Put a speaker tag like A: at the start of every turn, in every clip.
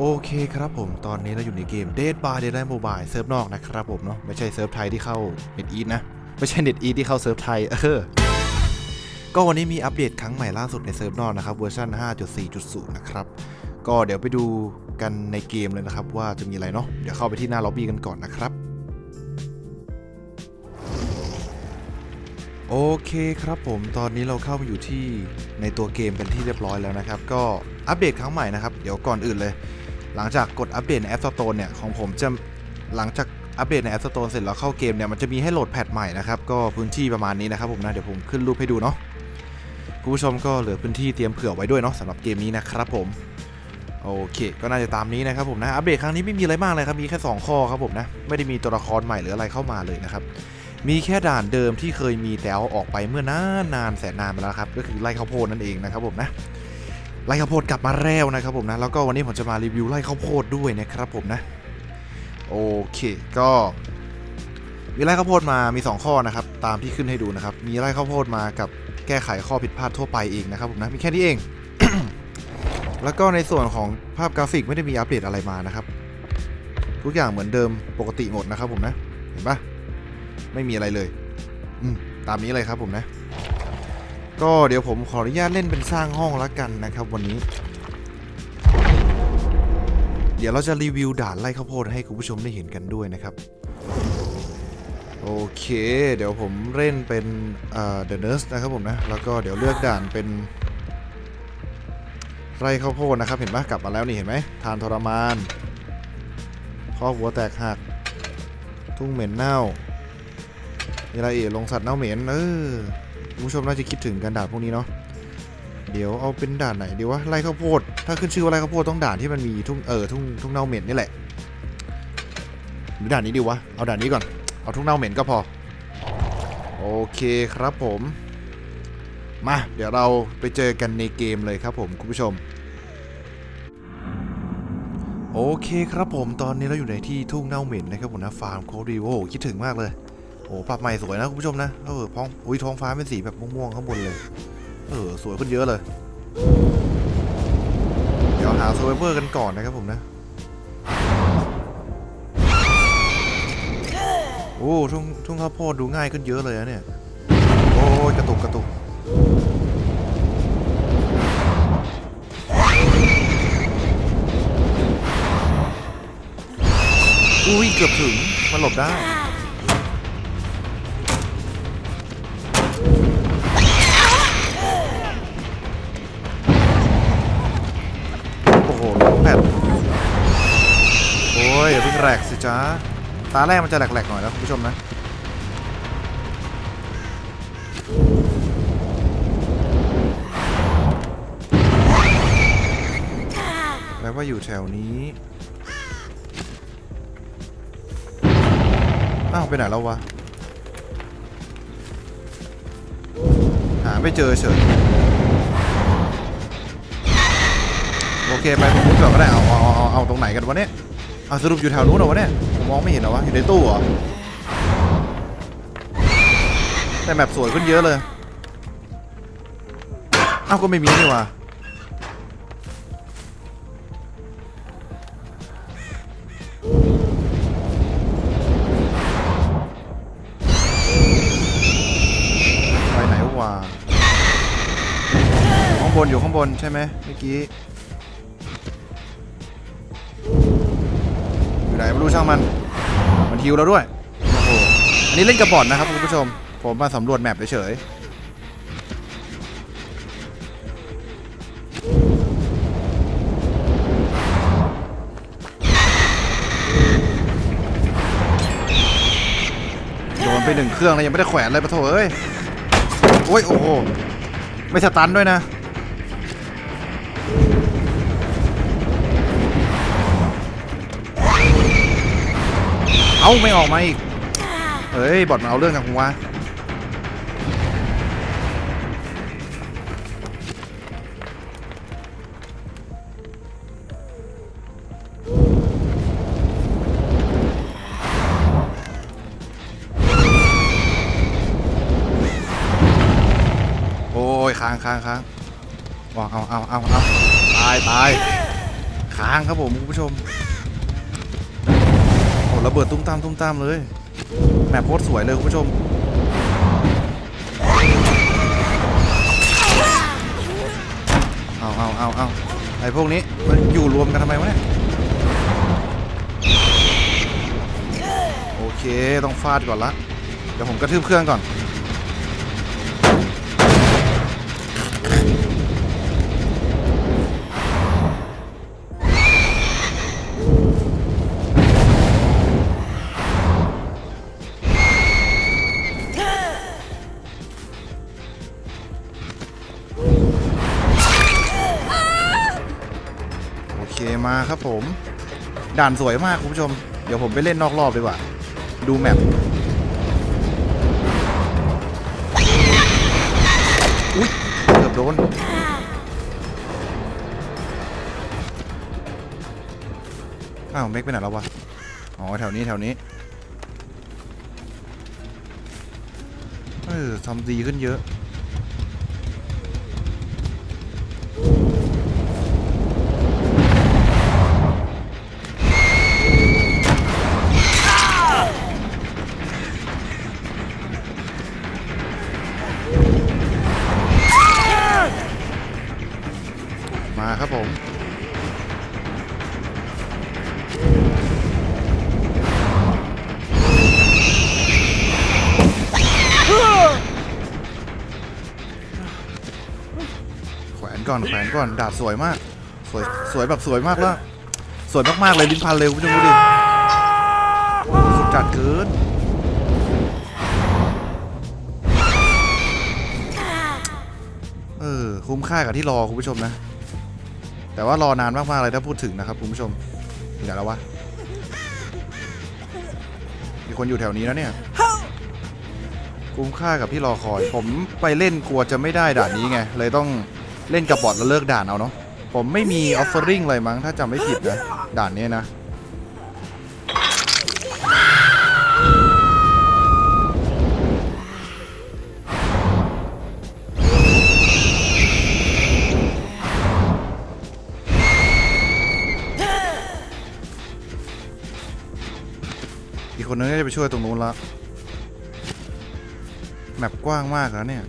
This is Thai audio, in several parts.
A: โอเคครับผมตอนนี้เราอยู่ในเกม Dead by Daylight Mobile เซิร์ฟนอกนะครับผมเนาะไม่ใช่เซิร์ฟไทยที่เข้า Net e a t นะ ไม่ใช่ Net e a t ที่เข้าเซิร์ฟไทย เออ ก็วันนี้มีอัปเดตครั้งใหม่ล่าสุดในเซิร์ฟนอกนะครับเวอร์ชัน5.4.0 นะครับ ก็เดี๋ยวไปดูกันในเกมเลยนะครับ ว่าจะมีอะไรเนาะเดี๋ยวเข้าไปที่หน้าล็อบบี้กันก่อนนะครับโอเคครับผมตอนนี้เราเข้ามาอยู่ที่ในตัวเกมเป็นที่เรียบร้อยแล้วนะครับ ก็อัปเดตครั้งใหม่นะครับ เดี๋ยวก่อนอื่นเลย หลังจากกดอัปเดตใน App Store เนี่ยของผมจะหลังจากอัปเดตใน App Store เสร็จแล้วเข้าเกมเนี่ยมันจะมีให้โหลดแพทใหม่นะครับก็พื้นที่ประมาณนี้นะครับผมนะเดี๋ยวผมขึ้นรูปให้ดูเนาะคุณผู้ชมก็เหลือพื้นที่เตรียมเผื่อไว้ด้วยเนาะสำหรับเกมนี้นะครับผมโอเคก็น่าจะตามนี้นะครับผมนะอัปเดตครั้งนี้ไม่มีอะไรมากเลยครับมีแค่ 2 ข้อครับผมนะไม่ได้มีตัวละครใหม่หรืออะไรเข้ามาเลยนะครับมีแค่ด่านเดิมที่เคยมีแต่เอาออกไปเมื่อนานนานแสนนานมาแล้วครับก็คือไล่ข้าวโพดนั่นเองนะครับผมนะ ไล่ข้าวโพดกลับมาแล้วนะครับผมนะแล้วก็วันนี้ผมจะมารีวิวไล่ข้าวโพดด้วยนะครับผมนะโอเคก็มีไล่ข้าวโพดมามี 2 ข้อนะครับตามที่ขึ้นให้ดูนะครับมีไล่ข้าวโพดมากับแก้ไขข้อผิดพลาดทั่วไปเองนะครับผมนะมีแค่นี้เอง แล้วก็ในส่วนของภาพกราฟิกไม่ได้มีอัปเดตอะไรมานะครับ ทุกอย่างเหมือนเดิมปกติหมดนะครับผมนะเห็นปะไม่มีอะไรเลย อืมตามนี้เลยครับผมนะ ก็เดี๋ยวผมขออนุญาตเล่นเป็นสร้างห้องละกันนะครับ วันนี้ เดี๋ยวเราจะรีวิวด่านไล่ข้าวโพดให้คุณผู้ชมได้เห็นกันด้วยนะครับ โอเค เดี๋ยวผมเล่นเป็นเอ่อ The Nurse นะครับผมนะ แล้วก็เดี๋ยวเลือกด่านเป็นไร่ข้าวโพดนะครับ เห็นปะกลับมาแล้วนี่เห็นไหมทานทรมานข้อหัวแตกหัก ทุ่งเหม็นเน่ามีอะไรอีกลงสัตว์เน่าเหม็นเออ คุณผู้ชมน่าจะคิดถึงกันด่านพวกนี้เนาะเดี๋ยวเอาเป็นด่านไหนดีวะไล่ข้าวโพดถ้าขึ้นชื่อว่าไล่ข้าวโพดต้องด่านที่มันมีทุ่งเออทุ่งทุ่งเน่าเหม็นนี่แหละหรือด่านนี้ดีวะเอาด่านนี้ก่อนเอาทุ่งเน่าเหม็นก็พอโอเคครับผมมาเดี๋ยวเราไปเจอกันในเกมเลยครับผมคุณผู้ชม โอเคครับผมตอนนี้เราอยู่ในที่ทุ่งเน่าเหม็นนะครับผมนะฟาร์มโคดีโอคิดถึงมากเลย โอ้ปรับใหม่สวยนะคุณผู้ชมนะ เออพ้องอุ้ยท้องฟ้าเป็นสีแบบม่วงๆข้างบนเลย เออ สวยขึ้นเยอะเลย เดี๋ยวหาเซอร์ไวเวอร์กันก่อนนะครับผมนะ โอ้ทุ่งทุ่งข้าวโพดดูง่ายขึ้นเยอะเลยนะเนี่ย โอ้ยกระตุกกระตุกอุ้ยเกือบถึงมันหลบได้ แหลกสิจ้าตาแรกมันจะแหลกๆหน่อยนะคุณผู้ชมนะแปลว่าอยู่แถวนี้ อ้าว ไปไหนแล้ววะ หาไม่เจอเฉยโอเค ไปตรงนู้นก่อนก็ได้ เอาเอาเอาเอาตรงไหนกันวะเนี่ย เอาสรุปอยู่แถวนู้นเหรอวะเนี่ยผมมองไม่เห็นเหรอวะอยู่ในตู้เหรอแต่แมปสวยขึ้นเยอะเลยเอ้าก็ไม่มีนี่ว่าไปไหนวะข้างบนอยู่ข้างบนใช่ไหมเมื่อกี้ ไหนไม่รู้ช่างมัน มันฮิวเราด้วย โอ้โห อันนี้เล่นกับบอทนะครับคุณผู้ชม ผมมาสำรวจแมปเฉยๆโดนไปหนึ่งเครื่องแล้วยังไม่ได้แขวนเลยปะโถเอ้ย โอ้ยโอ้โห ไม่สตันด้วยนะ เอ้าไม่ออกมาอีกเฮ้ยบอดมาเอาเรื่องกับกูวะโอ้ยค้างค้างค้างวางเอาเอาเอาเอาตายตายค้างครับผมคุณผู้ชม ระเบิดตุ้มตามตุ้มตามเลย แมปโคตรสวยเลยคุณผู้ชมเอาเอาเอาเอาไอพวกนี้มันอยู่รวมกันทำไมวะเนี่ยโอเคต้องฟาดก่อนละเดี๋ยวผมกระทืบเครื่องก่อน ครับผม ด่านสวยมากคุณผู้ชม เดี๋ยวผมไปเล่นนอกรอบดีกว่า ดูแมปอุ๊ยเกือบโดนอ้าวเมกไปไหนแล้ววะ อ๋อ แถวนี้แถวนี้ เออทำดีขึ้นเยอะ แขวนก่อนแขวนก่อนดาบสวยมาก สวยสวยแบบสวยมากแล้วสวยมากๆเลยลิ้นพันเลยคุณผู้ชมดูดิโอ้สุดจัดเกินเออคุ้มค่ากับที่รอคุณผู้ชมนะ แต่ว่ารอนานมากๆเลยถ้าพูดถึงนะครับคุณผู้ชมเดี๋ยวแล้ววะมีคนอยู่แถวนี้แล้วเนี่ยคุ้มค่ากับที่รอคอย ผมไปเล่นกลัวจะไม่ได้ด่านนี้ไง เลยต้อง เล่นกับบอทแล้วเลิกด่านเอาเนาะผมไม่มีออฟเฟอริงเลยมั้งถ้าจำไม่ผิดนะ ด่านนี้นะ อีกคนนึงน่าจะไปช่วยตรงนู้นละ แมปกว้างมากแล้วเนี่ย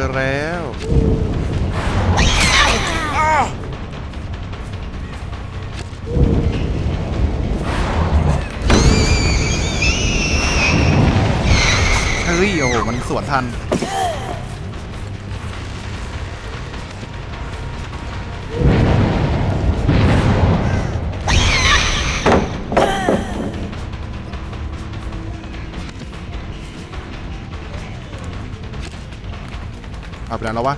A: อแล้วเจอแล้วเฮ้ยโอ้โหมันสวนทัน ไปแล้วแล้ววะ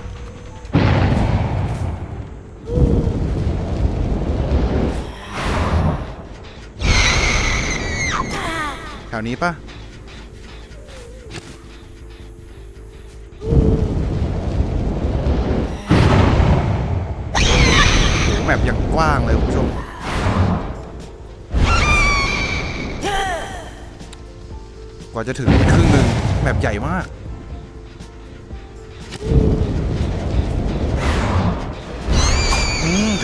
A: แถวนี้ปะแมปยังกว้างเลยคุณผู้ชมกว่าจะถึงครึ่งหนึ่งแมปใหญ่มาก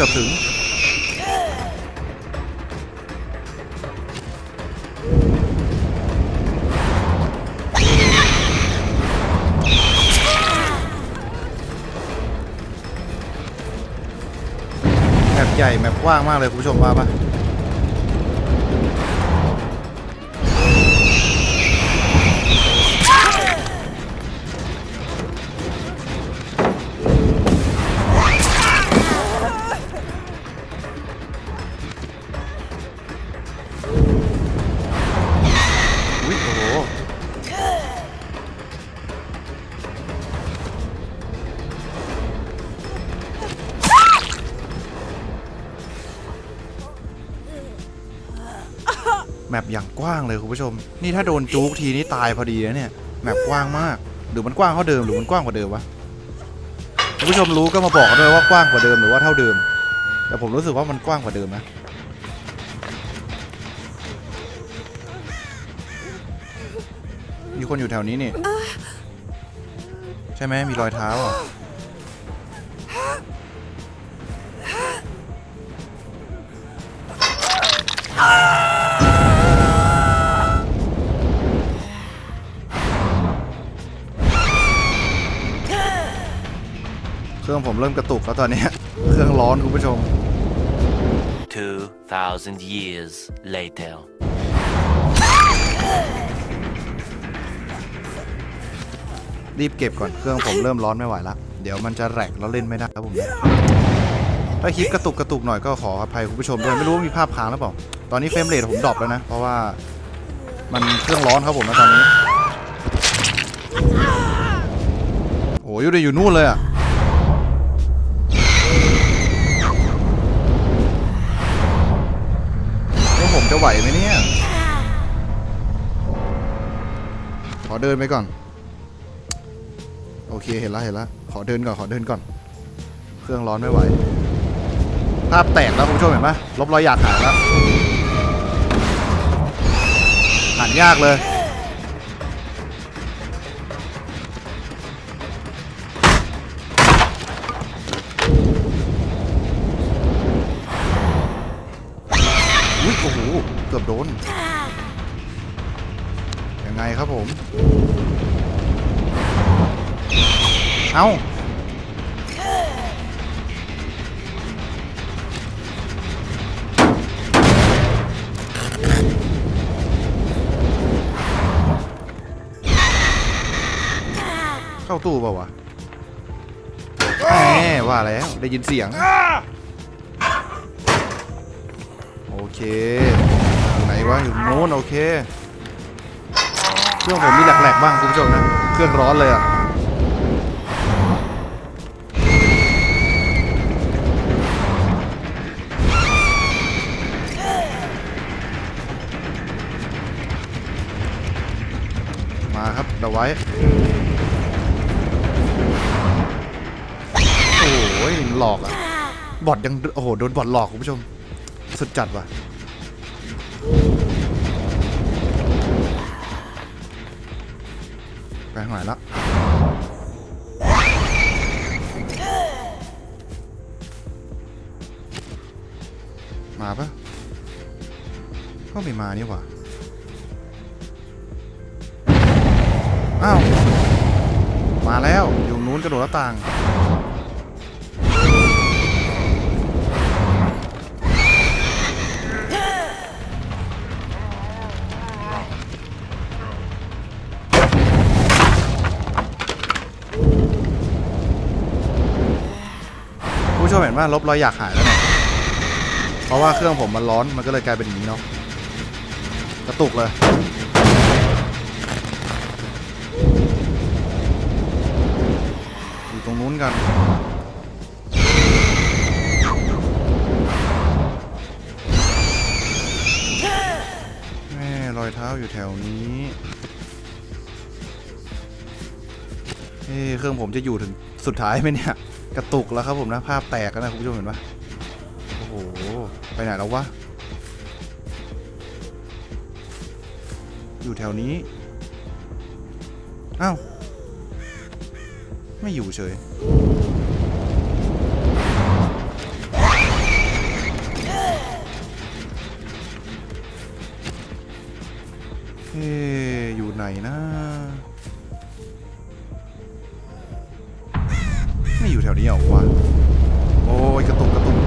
A: กือบถึง แมปใหญ่แมปกว้างมากเลยคุณผู้ชมว่าปะ แมปอย่างกว้างเลยคุณผู้ชม นี่ถ้าโดนจุกทีนี่ตายพอดีนะเนี่ย แมปกว้างมาก หรือมันกว้างเท่าเดิมหรือมันกว้างกว่าเดิมวะ คุณผู้ชมรู้ก็มาบอกด้วยว่ากว้างกว่าเดิมหรือว่าเท่าเดิม แต่ผมรู้สึกว่ามันกว้างกว่าเดิมนะมีคนอยู่แถวนี้นี่ใช่ไหมมีรอยเท้าอะเรื่องผมเริ่มกระตุกแล้วตอนเนี้ยเครื่องร้อนคุณผู้ชม
B: 2,000 years later.
A: รีบเก็บก่อนเครื่องผมเริ่มร้อนไม่ไหวละเดี๋ยวมันจะแหลกแล้วเล่นไม่ได้ครับผมถ้าคลิปกระตุกกระตุกหน่อยก็ขออภัยคุณผู้ชมด้วยไม่รู้ว่ามีภาพค้างหรือเปล่าตอนนี้เฟรมเรทผมดรอปแล้วนะ เพราะว่ามันเครื่องร้อนครับผมนะตอนนี้โอ้ยอยู่ดีอยู่นู่นเลยอะ จะไหวไหมเนี่ย ขอเดินไปก่อน โอเคเห็นแล้วเห็นแล้วขอเดินก่อนขอเดินก่อน เครื่องร้อนไม่ไหว ภาพแตกแล้วคุณผู้ชมเห็นไหมลบรอยหยาดหายแล้วหันยากเลย ดน ยังไงครับผม เอ้าเข้าตู้เปล่าวะแหมว่าแล้วได้ยินเสียง โอเคอยู่ไหน วะอยู่โน้นโอเค เครื่องผมมีแหลกๆบ้างคุณผู้ชมนะเครื่องร้อนเลยอะมาครับเดาไว้ โอ้ยหลอกอะบอทยัง โอ้โห โดนบอทหลอกคุณผู้ชม สุดจัดว่ะ ไปข้างไหนละมาปะก็ไม่มานี่หว่า อ้าว มาแล้ว อยู่นู้นกระโดดหน้าต่าง นว่าลบรอยอยากหายแล้วเนี่ยเพราะว่าเครื่องผมมันร้อนมันก็เลยกลายเป็นอย่างนี้เนาะกระตุกเลยอยู่ตรงนู้นกันแม่รอยเท้าอยู่แถวนี้เอ้เครื่องผมจะอยู่ถึงสุดท้ายไหมเนี่ย กระตุกแล้วครับผมนะภาพแตกแล้วนะคุณผู้ชมเห็นปะโอ้โห ไปไหนแล้ววะ อยู่แถวนี้ อ้าว ไม่อยู่เฉยเฮ้อยู่ไหนนะ อยู่แถวนี้เหรอวะโอ้ยกระตุกกระตุก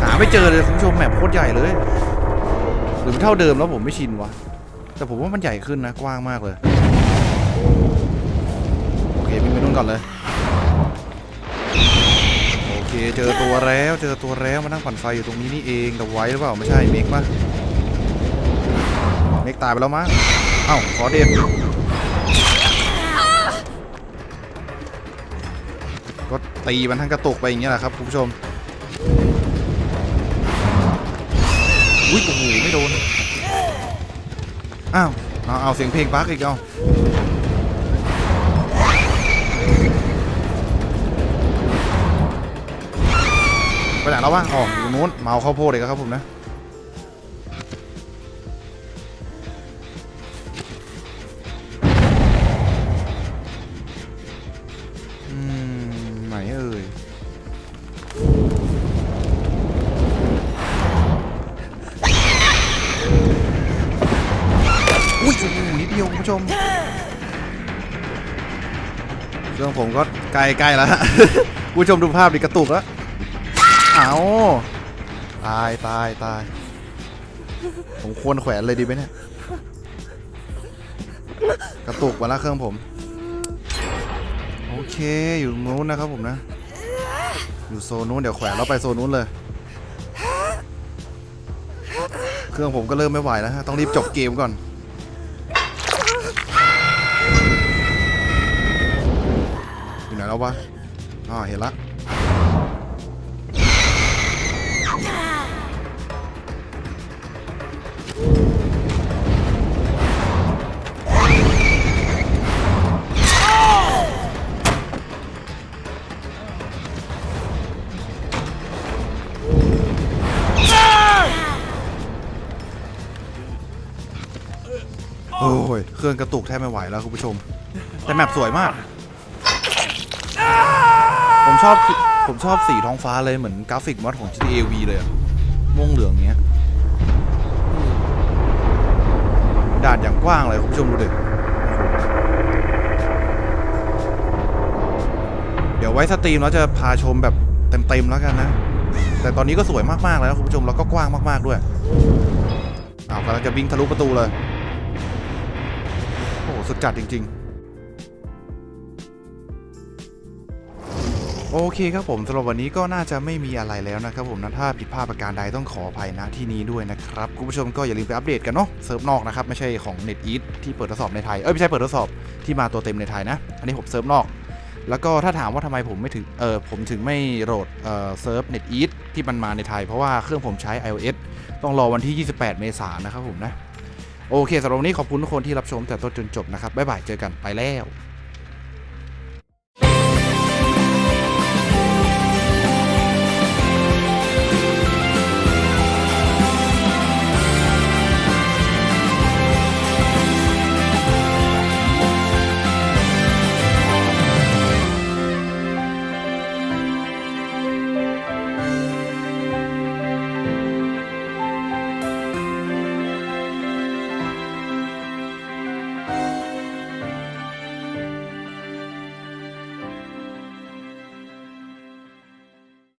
A: หาไม่เจอเลยคุณผู้ชมแมปโคตรใหญ่เลยหรือมันเท่าเดิมแล้วผมไม่ชินวะแต่ผมว่ามันใหญ่ขึ้นนะกว้างมากเลยโอเควิ่งไปนู่นก่อนเลยโอเคเจอตัวแล้วเจอตัวแล้วมานั่งปั่นไฟอยู่ตรงนี้นี่เองแต่ไว้หรือเปล่าไม่ใช่เมกปะเมกตายไปแล้วมั้งเอ้าขอเด็ด ตีมันทั้งกระตุกไปอย่างเงี้ยแหละครับคุณผู้ชมอุ้ยโอ้โหไม่โดนอ้าวเอาเอาเสียงเพลงบักอีกเอาไปไหนแล้ววะอ๋ออยู่นู้นเมาข้าวโพดเลยครับผมนะ นเอ่ยอุ้ยนิดเดียวคุณผู้ชมเรื่องผมก็ใกล้ใกล้แล้วฮะผู้ชมดูภาพดิกระตุกแล้วเอาตายตายตายผมควรแขวนเลยดีไหมเนี่ย กระตุกมาแล้วเครื่องผม อเคอยู่ตรงนู้นนะครับผมนะ อยู่โซนนู้นเดี๋ยวแขวนเราไปโซนนู้นเลย เครื่องผมก็เริ่มไม่ไหวแล้วฮะต้องรีบจบเกมก่อนอยู่ไหนแล้ววะอ๋อเห็นละ โอ้ยเครื่องกระตุกแทบไม่ไหวแล้วคุณผู้ชม แต่แมปสวยมาก ผมชอบผมชอบสีท้องฟ้าเลยเหมือนกราฟิกมอดของ GTA V เลยอะม่วงเหลืองเงี้ยด่านอย่างกว้างเลยคุณผู้ชมดูดิเดี๋ยวไว้สตรีมแล้วจะพาชมแบบเต็มๆแล้วกันนะ แต่ตอนนี้ก็สวยมากๆแล้วคุณผู้ชมแล้วก็กว้างมากๆด้วยอ้าวกำลังจะวิ่งทะลุประตูเลย สุดจัดจริง ๆ โอเคครับผมสำหรับวันนี้ก็น่าจะไม่มีอะไรแล้วนะครับผมนะถ้าผิดพลาดประการใดต้องขออภัยณที่นี้ด้วยนะครับคุณผู้ชมก็อย่าลืมไปอัปเดตกันเนาะเซิร์ฟนอกนะครับไม่ใช่ของ NetEat ที่เปิดทดสอบในไทยเอ้ยไม่ใช่เปิดทดสอบที่มาตัวเต็มในไทยนะ อันนี้ผมเซิร์ฟนอกแล้วก็ถ้าถามว่าทำไมผมไม่ถึง เออผมถึงไม่โหลด เออเซิร์ฟ NetEat ที่มันมาในไทย เพราะว่าเครื่องผมใช้ iOS ต้องรอวันที่ 28 เมษายนนะครับผมนะ โอเคสำหรับวันนี้ขอบคุณทุกคนที่รับชมแต่ต้นจนจบนะครับบ๊ายบายเจอกันไปแล้ว